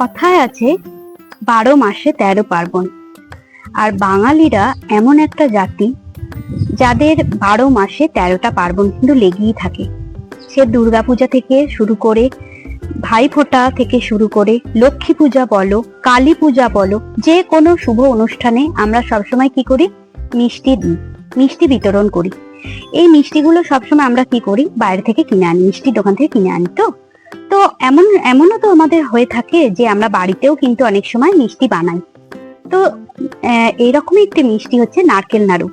কথায় আছে, বারো মাসে তেরো পার্বণ। আর বাঙালিরা এমন একটা জাতি, যাদের বারো মাসে তেরোটা পার্বণ কিন্তু লেগেই থাকে। সে দুর্গাপূজা থেকে শুরু করে, ভাইফোঁটা থেকে শুরু করে, লক্ষ্মী পূজা বলো, কালী পূজা বলো, যে কোনো শুভ অনুষ্ঠানে আমরা সবসময় কি করি? মিষ্টি দিই, মিষ্টি বিতরণ করি। এই মিষ্টিগুলো সবসময় আমরা কি করি? বাইরে থেকে কিনে আনি, মিষ্টির দোকান থেকে কিনে আনি তো? তো এমন, এমনও তো আমাদের হয়ে থাকে যে আমরা বাড়িতেও কিন্তু অনেক সময় মিষ্টি বানাই। তো এইরকমই একটি মিষ্টি হচ্ছে নারকেল নাড়ু।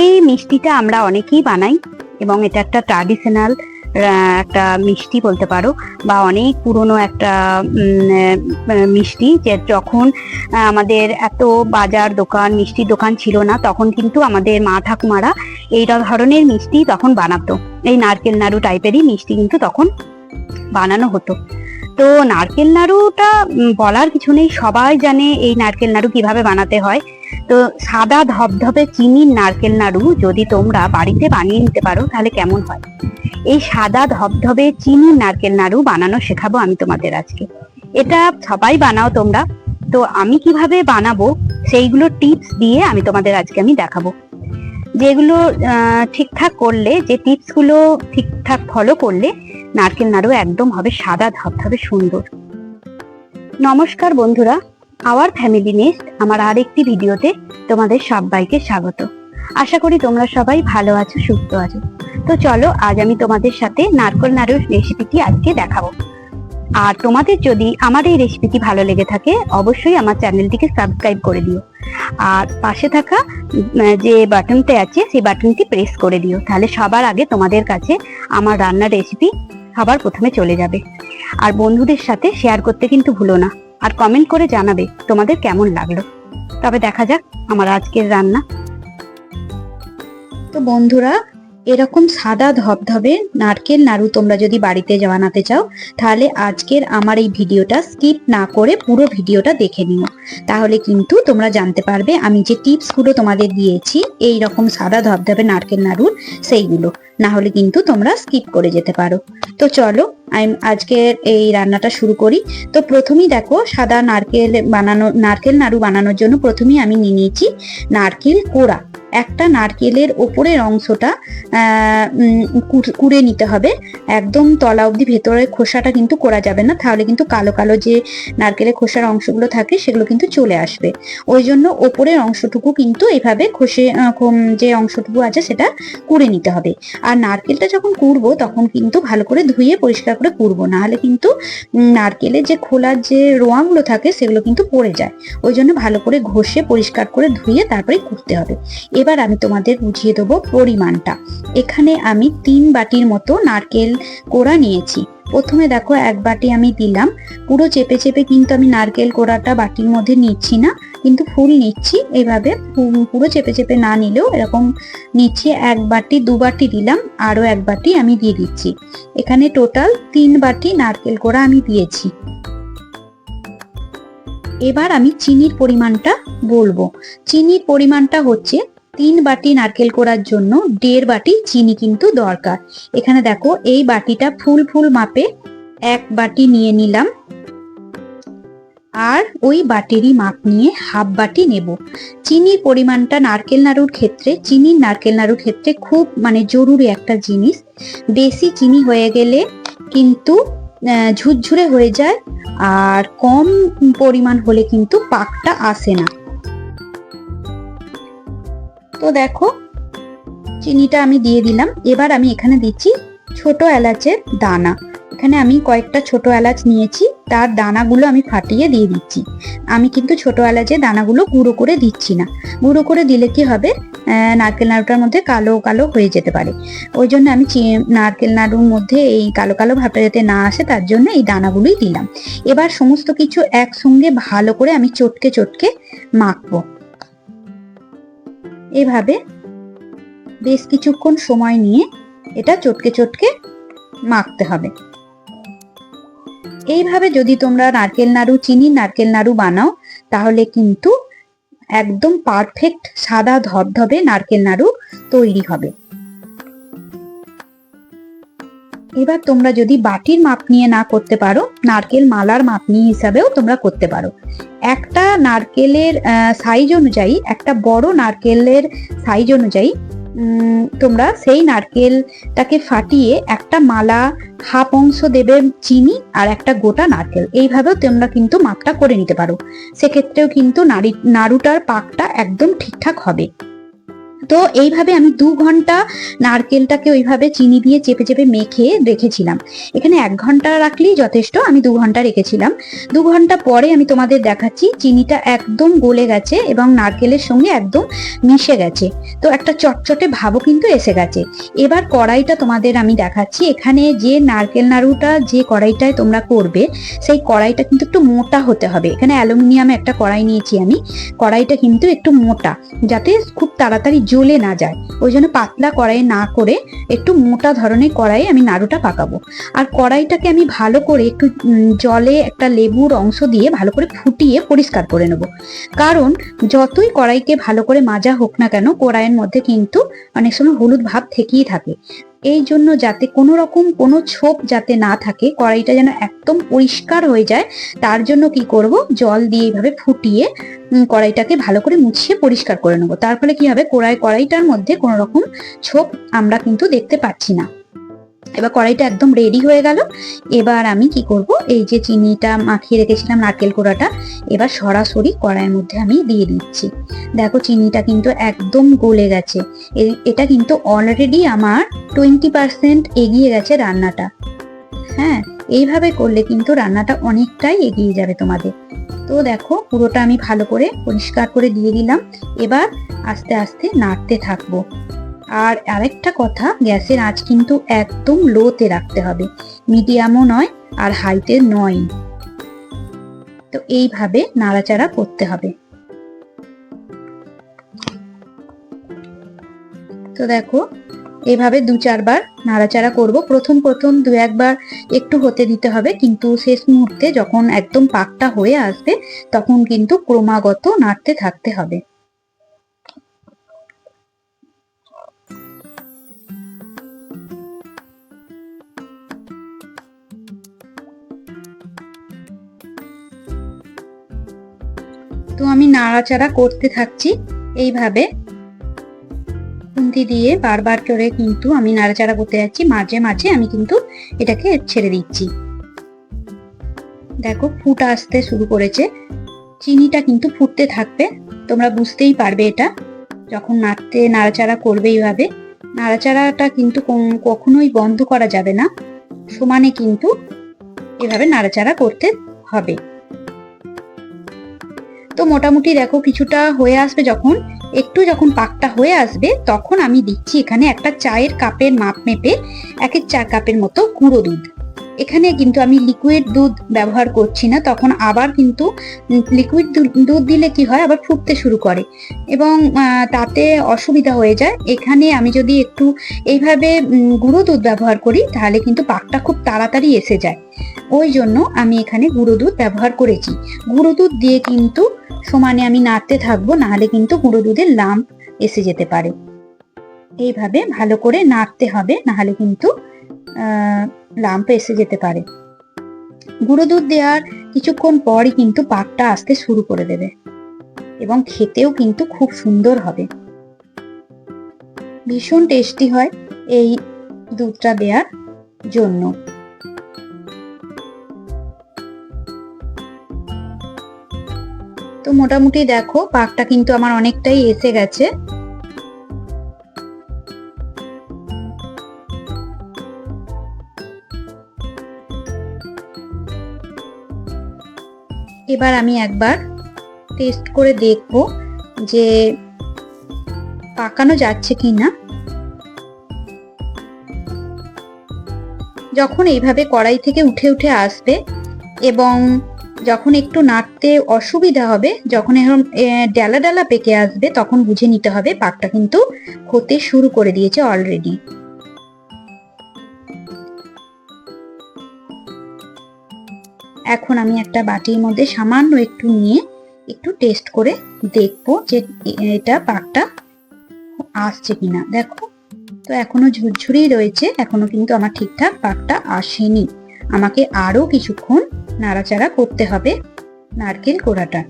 এই মিষ্টিটা আমরা অনেকেই বানাই এবং এটা একটা ট্র্যাডিশনাল একটা মিষ্টি বলতে পারো বা অনেক পুরনো একটা মিষ্টি যে যখন আমাদের এত বাজার দোকান, মিষ্টির দোকান ছিল না তখন কিন্তু আমাদের মা ঠাকুমারা এই ধরনের মিষ্টি তখন বানাতো। এই নারকেল নাড়ু টাইপেরই মিষ্টি কিন্তু তখন বানানো হতো। তো নারকেল নাড়ুটা বলার কিছু নেই। সবাই জানে এই নারকেল নাড়ু কীভাবে বানাতে হয়। তো সাদা ধবধবে চিনির নারকেল নাড়ু যদি তোমরা বাড়িতে বানিয়ে নিতে পারো, তাহলে কেমন হয়? এই সাদা ধবধবে চিনির নারকেল নাড়ু বানানো শেখাবো আমি তোমাদের আজকে। এটা সবাই বানাও তোমরা। তো আমি কীভাবে বানাবো, সেইগুলো টিপস দিয়ে আমি তোমাদের আজকে আমি দেখাবো। যেগুলো ঠিকঠাক করলে, যে টিপসগুলো ঠিকঠাক ফলো করলে নারকেল নাড়ু একদম হবে সাদা, ধবধবে সুন্দর। নমস্কার বন্ধুরা, আওয়ার ফ্যামিলি নেস্ট, আমার আরেকটি ভিডিওতে তোমাদের সবাইকে স্বাগত। আশা করি তোমরা সবাই ভালো আছো, সুস্থ আছো। তো চলো, আজ আমি তোমাদের সাথে নারকেল নাড়ুর রেসিপিটি আজকে দেখাবো। আর তোমাদের যদি আমার এই রেসিপিটি ভালো লেগে থাকে, অবশ্যই আমার চ্যানেলটিকে সাবস্ক্রাইব করে দিও। আর পাশে থাকা যে বাটনতে আছে, সেই বাটনটি প্রেস করে দিও। তাহলে সবার আগে তোমাদের কাছে আমার রান্নার রেসিপি সবার প্রথমে চলে যাবে। আর বন্ধুদের সাথে শেয়ার করতে কিন্তু ভুলো না। আর কমেন্ট করে জানাবে তোমাদের কেমন লাগল। তবে দেখা যাক আমার আজকের রান্না। তো বন্ধুরা এরকম সাদা ধবধবে নারকেল নাড়ু তোমরা যদি বাড়িতে বানাতে চাও, তাহলে আজকের আমার এই ভিডিওটা স্কিপ না করে পুরো ভিডিওটা দেখে নিও। তাহলে কিন্তু তোমরা জানতে পারবে আমি যে টিপসগুলো তোমাদের দিয়েছি, এই রকম সাদা ধবধবে নারকেল নাড়ুর সেইগুলো। না হলে কিন্তু তোমরা স্কিপ করে যেতে পারো। তো চলো আমি আজকের এই রান্নাটা শুরু করি। তো প্রথমেই দেখো, সাদা নারকেল বানানো, নারকেল নাড়ু বানানোর জন্য প্রথমেই আমি নিয়ে নিয়েছি নারকেল কোড়া। একটা নারকেলের ওপরের অংশটা কুড়ে নিতে হবে। একদম তলা অবধি ভেতরে খোসাটা কিন্তু করা যাবে না। তাহলে কিন্তু কালো কালো যে নারকেলের খোসার অংশগুলো থাকে, সেগুলো কিন্তু চলে আসবে। ওই জন্য ওপরের অংশটুকু কিন্তু এভাবে খসে যে অংশটুকু আছে সেটা কুড়ে নিতে হবে। আর নারকেলটা যখন কুড়বো, তখন কিন্তু ভালো করে ধুয়ে পরিষ্কার করে কুড়বো। নাহলে কিন্তু নারকেলের যে খোলার যে রোয়াগুলো থাকে, সেগুলো কিন্তু পড়ে যায়। ওই জন্য ভালো করে ঘষে পরিষ্কার করে ধুয়ে তারপরে কুড়তে হবে। এবার আমি তোমাদের বুঝিয়ে দেবো পরিমাণটা। এখানে আমি তিন বাটির মতো নারকেল কোড়া নিয়েছি। প্রথমে দেখো এক বাটি আমি দিলাম। পুরো চেপে চেপে কিন্তু আমি নারকেল কোড়াটা বাটির মধ্যে নিচ্ছি না, কিন্তু ফুল নিচ্ছি। এভাবে পুরো চেপে চেপে না নিলেও এরকম নিচ্ছি। এক বাটি, দু বাটি দিলাম, আরও এক বাটি আমি দিয়ে দিচ্ছি। এখানে টোটাল তিন বাটি নারকেল কোড়া আমি দিয়েছি। এবার আমি চিনির পরিমাণটা বলব। চিনির পরিমাণটা হচ্ছে তিন বাটি নারকেল কোড়ার জন্য দেড় বাটি চিনি কিন্তু দরকার। এখানে দেখো, এই বাটিটা ফুল ফুল মাপে এক বাটি নিয়ে নিলাম। আর ওই বাটিরই মাপ নিয়ে হাফ বাটি নেব। চিনির পরিমাণটা নারকেল নাড়ুর ক্ষেত্রে, চিনির নারকেল নাড়ুর ক্ষেত্রে খুব মানে জরুরি একটা জিনিস। বেশি চিনি হয়ে গেলে কিন্তু ঝুরঝুরে হয়ে যায় আর কম পরিমাণ হলে কিন্তু পাকটা আসে না। তো দেখো, চিনিটা আমি দিয়ে দিলাম। এবার আমি এখানে দিচ্ছি ছোট এলাচের দানা। এখানে আমি কয়েকটা ছোট এলাচ নিয়েছি, তার দানাগুলো আমি ফাটিয়ে দিয়ে দিচ্ছি। আমি কিন্তু ছোট এলাচের দানাগুলো গুঁড়ো করে দিচ্ছি না। গুঁড়ো করে দিলে কি হবে? নারকেল নাড়ুটার মধ্যে কালো কালো হয়ে যেতে পারে। ওই জন্য আমি নারকেল নাড়ুর মধ্যে এই কালো কালো ভাবটা যাতে না আসে, তার জন্য এই দানাগুলোই দিলাম। এবার সমস্ত কিছু একসঙ্গে ভালো করে আমি চটকে চটকে মাখবো। এভাবে বেশ কিছুক্ষণ সময় নিয়ে এটা চটকে চটকে মাখতে হবে। এইভাবে যদি তোমরা নারকেল নাড়ু, চিনি নারকেল নাড়ু বানাও, তাহলে কিন্তু একদম পারফেক্ট সাদা ধবধবে নারকেল নাড়ু তৈরি হবে। এবার তোমরা যদি বাটির মাপ নিয়ে না করতে পারো, নারকেল মালার মাপ নিয়ে হিসাবেও তোমরা করতে পারো। একটা নারকেলের সাইজ অনুযায়ী, একটা বড় নারকেলের সাইজ অনুযায়ী তোমরা সেই নারকেলটাকে ফাটিয়ে একটা মালা হাফ অংশ দেবে চিনি আর একটা গোটা নারকেল। এইভাবেও তোমরা কিন্তু মাপটা করে নিতে পারো। সেক্ষেত্রেও কিন্তু নারী, নাড়ুটার পাকটা একদম ঠিকঠাক হবে। তো এইভাবে আমি দু ঘণ্টা নারকেলটাকে ওইভাবে চিনি দিয়ে চেপে চেপে মেখে রেখেছিলাম। এখানে এক ঘণ্টা রাখলেই যথেষ্ট, আমি দু ঘণ্টা রেখেছিলাম। দু ঘণ্টা পরে আমি তোমাদের দেখাচ্ছি, চিনিটা একদম গলে গেছে এবং নারকেলের সঙ্গে একদম মিশে গেছে। তো একটা চটচটে ভাবও কিন্তু এসে গেছে। এবার কড়াইটা তোমাদের আমি দেখাচ্ছি। এখানে যে নারকেল নাড়ুটা, যে কড়াইটায় তোমরা করবে, সেই কড়াইটা কিন্তু একটু মোটা হতে হবে। এখানে অ্যালুমিনিয়ামে একটা কড়াই নিয়েছি আমি। কড়াইটা কিন্তু একটু মোটা, যাতে খুব তাড়াতাড়ি জ্বলে না যায়। ওই জন্য পাতলা কড়াই না করে একটু মোটা ধরনের কড়াই আমি নাড়ুটা পাকাবো। আর কড়াইটাকে আমি ভালো করে একটু জলে একটা লেবুর অংশ দিয়ে ভালো করে ফুটিয়ে পরিষ্কার করে নেব। কারণ যতই কড়াইকে ভালো করে মাজা হোক না কেন, কড়াইয়ের মধ্যে কিন্তু অনেক সময় হলুদ ভাব থেকেই থাকে। এই জন্য যাতে কোনো রকম কোনো ছোপ যাতে না থাকে, কড়াইটা যেন একদম পরিষ্কার হয়ে যায়, তার জন্য কি করব? জল দিয়ে এইভাবে ফুটিয়ে কড়াইটাকে ভালো করে মুছিয়ে পরিষ্কার করে নেব। তার ফলে কি হবে? কড়াই, কড়াইটার মধ্যে কোনো রকম ছোপ আমরা কিন্তু দেখতে পাচ্ছি না। এবার কড়াইটা একদম রেডি হয়ে গেল। এবার আমি কি করব? এই যে চিনিটা মাখিয়ে রেখেছিলাম নারকেল কোড়াটা, এবার সরাসরি কড়াইয়ের মধ্যে আমি দিয়ে দিচ্ছি। দেখো চিনিটা কিন্তু একদম গলে গেছে। এটা কিন্তু অলরেডি আমার টোয়েন্টি পার্সেন্ট এগিয়ে গেছে রান্নাটা। হ্যাঁ এইভাবে করলে কিন্তু রান্নাটা অনেকটাই এগিয়ে যাবে তোমাদের। তো দেখো পুরোটা আমি ভালো করে পরিষ্কার করে দিয়ে দিলাম। এবার আস্তে আস্তে নাড়তে থাকব। আর আরেকটা কথা, গ্যাসের আঁচ কিন্তু একদম লোতে রাখতে হবে। মিডিয়ামও নয় আর হাইতে নয় তো এইভাবে নাড়াচাড়া করতে হবে। তো দেখো, এভাবে দু চারবার নাড়াচাড়া করব। প্রথম প্রথম দু একবার একটু হতে দিতে হবে, কিন্তু শেষ মুহূর্তে যখন একদম পাকটা হয়ে আসবে, তখন কিন্তু ক্রমাগত নাড়তে থাকতে হবে। নাড়াচাড়া করতে থাকছি এইভাবে। খুন্তি দিয়ে বারবার করে কিন্তু আমি নাড়াচাড়া করতে যাচ্ছি। মাঝে মাঝে আমি কিন্তু এটাকে ছেড়ে দিচ্ছি। দেখো ফুট আসতে শুরু করেছে। চিনিটা কিন্তু ফুটতে থাকবে। তোমরা বুঝতেই পারবে এটা। যখন নাড়তে নাড়াচাড়া করবে এইভাবে। নাড়াচাড়াটা কিন্তু কখনোই বন্ধ করা যাবে না। সমানে কিন্তু এভাবে নাড়াচাড়া করতে হবে। তো মোটামুটি দেখো কিছুটা হয়ে আসবে যখন, একটু যখন পাকটা হয়ে আসবে, তখন আমি দিচ্ছি এখানে একটা চায়ের কাপের মাপ মেপে, এক এক চা কাপের মতো গুঁড়ো দুধ। এখানে কিন্তু আমি লিকুইড দুধ ব্যবহার করছি না, তখন আবার কিন্তু লিকুইড দুধ দিলে কি হয়? আবার ফুটতে শুরু করে। এবং তাতে অসুবিধা হয়ে যায়। এখানে আমি যদি একটু এইভাবে গুঁড়ো দুধ ব্যবহার করি, তাহলে কিন্তু পাকটা খুব তাড়াতাড়ি এসে যায়। ওই জন্য আমি এখানে গুঁড়ো দুধ ব্যবহার করেছি। গুঁড়ো দুধ দিয়ে কিন্তু সমানে আমি নাড়তে থাকব, নাহলে কিন্তু গুঁড়ো দুধের লাম্প এসে যেতে পারে। এইভাবে ভালো করে নাড়তে হবে, নাহলে কিন্তু লাম্প এসে যেতে পারে। গুঁড়ো দুধ দেওয়ার কিছুক্ষণ পরই কিন্তু পাকটা আসতে শুরু করে দেবে এবং খেতেও কিন্তু খুব সুন্দর হবে। ভীষণ টেস্টি হয় এই দুধটা দেওয়ার জন্য। তো মোটামুটি দেখো, পাকটা কিন্তু আমার অনেকটাই এসে গেছে। এবার আমি একবার টেস্ট করে দেখব যে পাকানো যাচ্ছে কি না যখন এইভাবে কড়াই থেকে উঠে উঠে আসবে এবং যখন একটু নাড়তে অসুবিধা হবে, যখন এরকম ডালা ডালা পেকে আসবে, তখন বুঝে নিতে হবে পাকটা কিন্তু হতে শুরু করে দিয়েছে অলরেডি এখন আমি একটা বাটির মধ্যে সামান্য একটু নিয়ে একটু টেস্ট করে দেখব যে এটা পাকটা আসছে কিনা। দেখো, তো এখনও ঝুরঝুরি রয়েছে, এখনও কিন্তু আমার ঠিকঠাক পাকটা আসেনি। আমাকে আরও কিছুক্ষণ নাড়াচাড়া করতে হবে নারকেল কোড়াটা।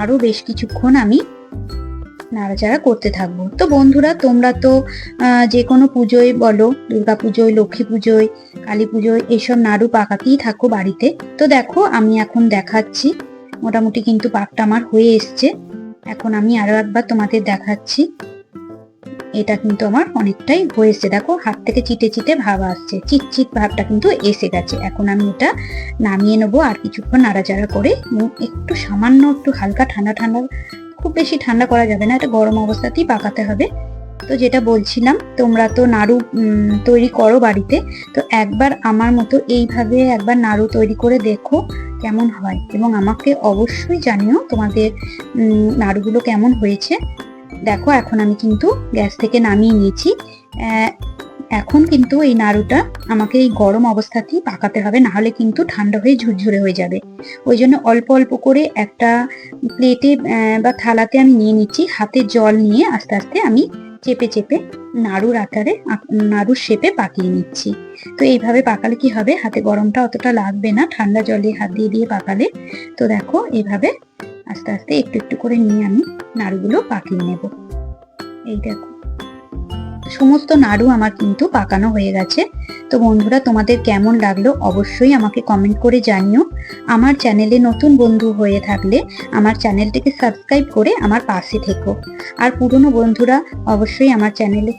আরও বেশ কিছুক্ষণ আমি নাড়াচাড়া করতে থাকব। তো বন্ধুরা, তোমরা তো যে কোনো পুজোয় বলো, দুর্গা পুজোয়, লক্ষ্মী পুজোয়, কালী পুজোয় এইসব নাড়ু পাকাতেই থাকো বাড়িতে। তো দেখো, আমি এখন দেখাচ্ছি, মোটামুটি কিন্তু পাকটা আমার হয়ে এসছে। এখন আমি আরও একবার তোমাদের দেখাচ্ছি। এটা কিন্তু আমার অনেকটাই হয়েছে দেখো, হাত থেকে চিটে চিটে ভাব আসছে চিটচিট ভাবটা কিন্তু এসে গেছে। এখন আমি এটা নামিয়ে নেব আর কিছুক্ষণ নাড়াচাড়া করে, একটু সামান্য একটু হালকা ঠান্ডা ঠান্ডা খুব বেশি ঠান্ডা করা যাবে না এটা গরম অবস্থাতেই পাকাতে হবে। তো যেটা বলছিলাম, তোমরা তো নাড়ু তৈরি করো বাড়িতে। তো একবার আমার মতো এইভাবে একবার নাড়ু তৈরি করে দেখো কেমন হয়। এবং আমাকে অবশ্যই জানিও তোমাদের নাড়ুগুলো কেমন হয়েছে। দেখো, এখন আমি কিন্তু গ্যাস থেকে নামিয়ে নিয়েছি। এখন কিন্তু এই নাড়ুটা আমাকে এই গরম অবস্থাতেই পাকাতে হবে না হলে কিন্তু ঠান্ডা হয়ে ঝুরঝুরে হয়ে যাবে। ওই জন্য অল্প অল্প করে একটা প্লেটে বা থালাতে আমি নিয়ে নিচ্ছি, হাতে জল নিয়ে আস্তে আস্তে আমি চেপে চেপে নাড়ুর আকারে, আক- নাড়ুর শেপে পাকিয়ে নিচ্ছি। তো এইভাবে পাকালে কি হবে? হাতে গরমটা অতটা লাগবে না, ঠান্ডা জলে হাত দিয়ে দিয়ে পাকালে। তো দেখো, এইভাবে আস্তে আস্তে একটু একটু করে নিয়ে আমি নাড়ুগুলো পাকিয়ে নেব। এই দেখো। সমস্ত নাড়ু আমার কিন্তু পাকানো হয়ে গেছে। তো বন্ধুরা, তোমাদের কেমন লাগল অবশ্যই আমাকে কমেন্ট করে জানিও। আমার চ্যানেলে নতুন বন্ধু হয়ে থাকলে আমার চ্যানেলটিকে সাবস্ক্রাইব করে আমার পাশে থেকো। আর পুরনো বন্ধুরা, অবশ্যই আমার চ্যানেলে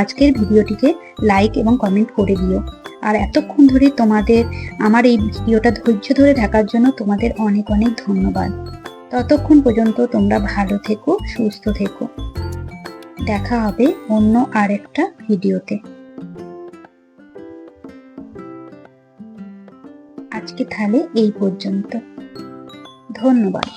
আজকের ভিডিওটিকে লাইক এবং কমেন্ট করে দিও। আর এতক্ষণ ধরে তোমাদের, আমার এই ভিডিওটা ধৈর্য ধরে থাকার জন্য তোমাদের অনেক অনেক ধন্যবাদ। ততক্ষণ পর্যন্ত তোমরা ভালো থেকো, সুস্থ থেকো। দেখা হবে অন্য আরেকটা ভিডিওতে। আজকে তাহলে এই পর্যন্ত। ধন্যবাদ।